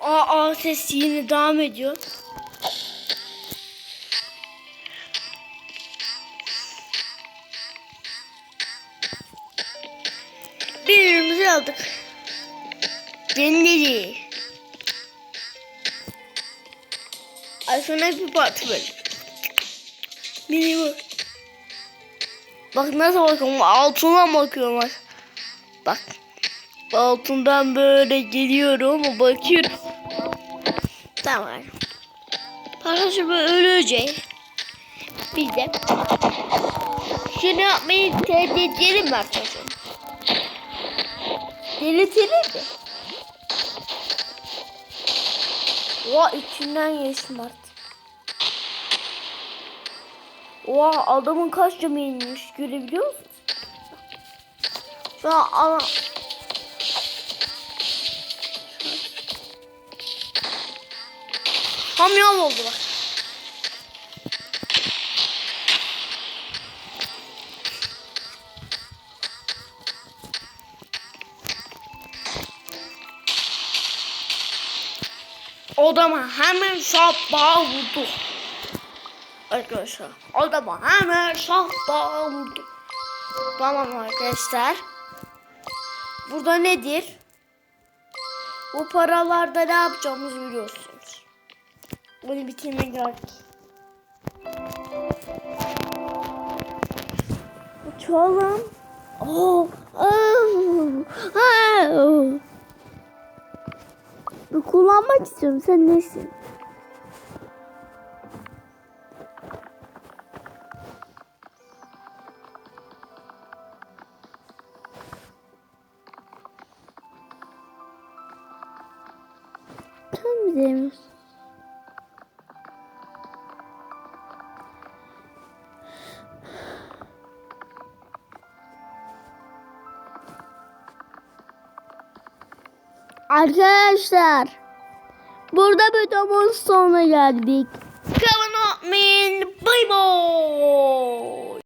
aa ses yine devam ediyor. Birbirimizi aldık. Cenleri. Ay sonra bir parti böyle. Beni bu. Bak nasıl bakıyorum altına bakıyorum bak. Bak. Altından böyle geliyorum bakıyorum. Tamam. Parası böyle ölecek. Biz de şunu yapmayı tehlikeli mi arkadaşım? Tehlikeli mi? Oha içinden geçtim artık. Oha adamın kaç camı inmiş görebiliyor musun? Şu an yol oldu bak. Odama hemen şapbağa vurdu. Arkadaşlar odama hemen şapbağa vurdu. Tamam arkadaşlar. Burada nedir? Bu paralarda ne yapacağımızı biliyorsunuz. Bunu bitirmek gerek. Uçalım. Oh, oh, oh. Kullanmak istiyorum. Sen nesin? Mi demiyorsun? Arkadaşlar burada videomuz sonuna geldik. On, man. Bye bye.